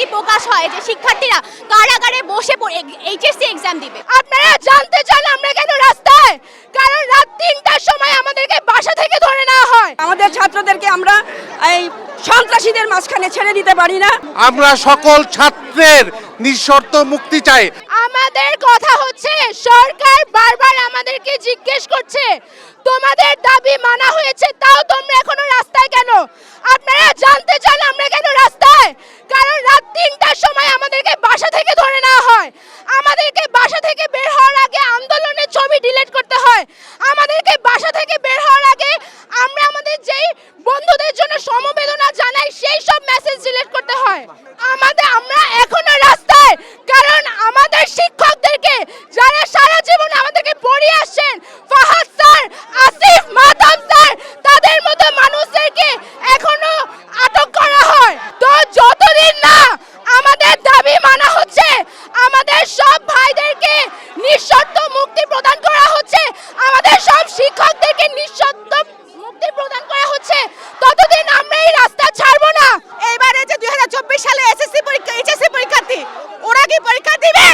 বিবৃতি প্রকাশ হয় যে শিক্ষার্থীরা কারাগারে বসে এইচএসসি এক্সাম দিবে? আপনারা জানতে চান আমরা কেন রাস্তায়? কারণ রাত তিনটার সময় আমাদেরকে বাসা থেকে ধরে নেওয়া হয়। আমাদের ছাত্রদেরকে আমরা এই সন্ত্রাসীদের মাঝখানে ছেড়ে দিতে পারি না। আমরা সকল ছাত্রের নিঃশর্ত মুক্তি চাই। আমাদের কথা হচ্ছে সরকার বারবার আমাদেরকে জিজ্ঞেস করছে তোমাদের দাবি মানা হয়েছে তাও তোমরা এখনও রাস্তায় কেন আপনারা জানতে চান আমরা কেন রাস্তায় কারণ রাত তিনটার সময় আমাদেরকে বাসা থেকে ধরে নেওয়া হয় আমাদেরকে বাসা থেকে বের হওয়ার আগে আন্দোলনের ছবি ডিলিট করতে হয়। আমাদেরকে বাসা থেকে বের হওয়ার আগে আমরা আমাদের যেই বন্ধুদের জন্য সমবেদনা জানাই, সেই সব মেসেজ ডিলিট করতে হয়। আমাদের, আমরা এখনও রাস্তায়, কারণ আমাদের শিক্ষকদেরকে যারা সারা জীবন আমাদেরকে পড়িয়ে আসছেন ফাহাদ স্যার আসিফ মাতাম স্যার তাদের মতো মানুষদেরকে এখনও আটক করা হয় তো যতদিন না আমাদের দাবি মানা হচ্ছে আমাদের সব ভাইদেরকে নিঃশর্ত মুক্তি প্রদান করা হচ্ছে আমাদের সব শিক্ষকদেরকে নিঃশর্ত মুক্তি প্রদান করা হচ্ছে ততদিন আমরা এই রাস্তা ছাড়বো না এবারে যে দুই সালে এসএসসি পরীক্ষা এইচএসসি পরীক্ষার্থী ওরা কি পরীক্ষা দিবে?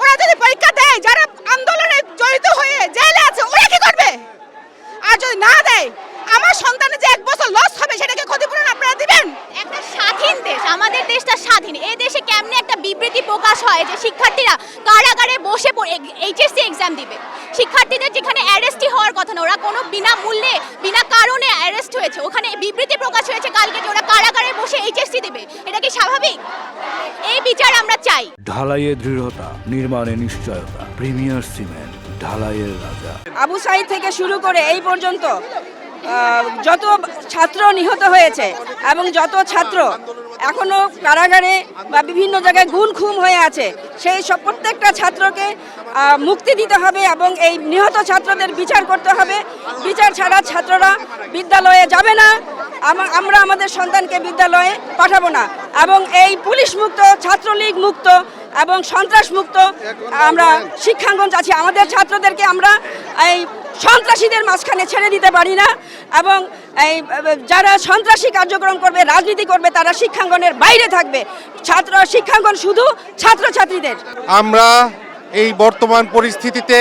ওরা যদি পরীক্ষা দেয়, যারা আন্দোলনে জড়িত হয়ে জেলে আছে, ওরা কি করবে? আর যদি না দেয়, আমার সন্তানের যে এক বছর লস হবে, সেটাকে ক্ষতিপূরণ আপনারা দিবেন? একটা স্বাধীন দেশ, আমাদের দেশটা স্বাধীন। এই দেশে কেমনে একটা বিবৃতি প্রকাশ হয় যে শিক্ষার্থীরা কারাগারে বসে এইচএসসি এক্সাম দিবে। শিক্ষার্থীদের যেখানে অ্যারেস্টই হওয়ার কথা না, ওরা কোনো বিনা মূল্যে বিনা কারণে অ্যারেস্ট হয়েছে। ওখানে বিবৃতি প্রকাশ হয়েছে কালকে যে ওরা কারাগারে বসে এইচএসসি দিবে। এটা কি স্বাভাবিক এই বিচার আমরা চাই ঢালাইয়ে দৃঢ়তা, নির্মাণে নিশ্চয়তা, প্রিমিয়ার সিমেন্ট, ঢালাইয়ের রাজা। আবু সাইদ থেকে শুরু করে এই পর্যন্ত যত ছাত্র নিহত হয়েছে এবং যত ছাত্র এখনও কারাগারে বা বিভিন্ন জায়গায় গুণ খুম হয়ে আছে, সেই সব প্রত্যেকটা ছাত্রকে মুক্তি দিতে হবে এবং এই নিহত ছাত্রদের বিচার করতে হবে। বিচার ছাড়া ছাত্ররা বিদ্যালয়ে যাবে না। আমা- আমরা আমাদের সন্তানকে বিদ্যালয়ে পাঠাবো না। এবং এই পুলিশ মুক্ত, ছাত্রলীগ মুক্ত এবং সন্ত্রাসমুক্ত আমরা শিক্ষাঙ্গন চাচ্ছি। আমাদের ছাত্রদেরকে আমরা এই সন্ত্রাসীদের মাঝখানে ছেড়ে দিতে পারি না এবং এই, যারা সন্ত্রাসী কার্যক্রম করবে, রাজনীতি করবে, তারা শিক্ষাঙ্গনের বাইরে থাকবে। ছাত্র শিক্ষাঙ্গন শুধু ছাত্রছাত্রীদের। আমরা এই বর্তমান পরিস্থিতিতে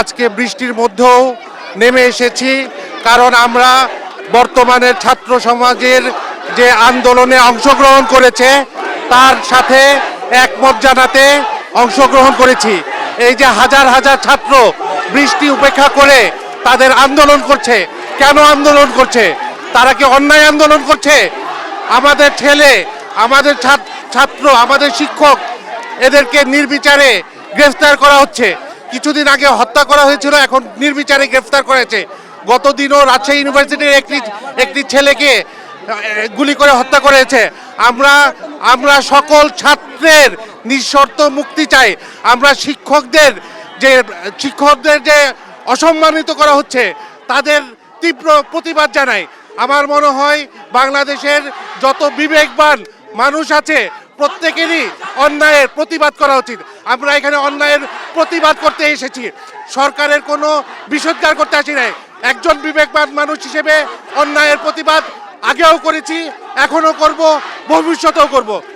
আজকে বৃষ্টির মধ্যেও নেমে এসেছি, কারণ আমরা বর্তমানের ছাত্র সমাজের যে আন্দোলনে অংশগ্রহণ করেছে, তার সাথে একমত জানাতে অংশগ্রহণ করেছি। এই যে হাজার হাজার ছাত্র বৃষ্টি উপেক্ষা করে তাদের আন্দোলন করছে, কেন আন্দোলন করছে? তারা কি অন্যায় আন্দোলন করছে? আমাদের ছেলে, আমাদের ছাত্র, আমাদের শিক্ষক, এদেরকে নির্বিচারে গ্রেফতার করা হচ্ছে। কিছুদিন আগে হত্যা করা হয়েছিল, এখন নির্বিচারে গ্রেফতার করেছে। গত দিনও রাজশাহী ইউনিভার্সিটির একটি একটি ছেলেকে গুলি করে হত্যা করেছে। আমরা আমরা সকল ছাত্রের নিঃশর্ত মুক্তি চাই। আমরা শিক্ষকদের যে শিক্ষকদের যে অসম্মানিত করা হচ্ছে, তাদের তীব্র প্রতিবাদ জানাই। আমার মনে হয় বাংলাদেশের যত বিবেকবান মানুষ আছে, প্রত্যেকেরই অন্যায়ের প্রতিবাদ করা উচিত। আমরা এখানে অন্যায়ের প্রতিবাদ করতে এসেছি। সরকারের কোনো বিষোদ্গার করতে আসি নাই। একজন বিবেকবান মানুষ হিসেবে অন্যায়ের প্রতিবাদ আগেও করেছি এখনও করব ভবিষ্যতেও করব।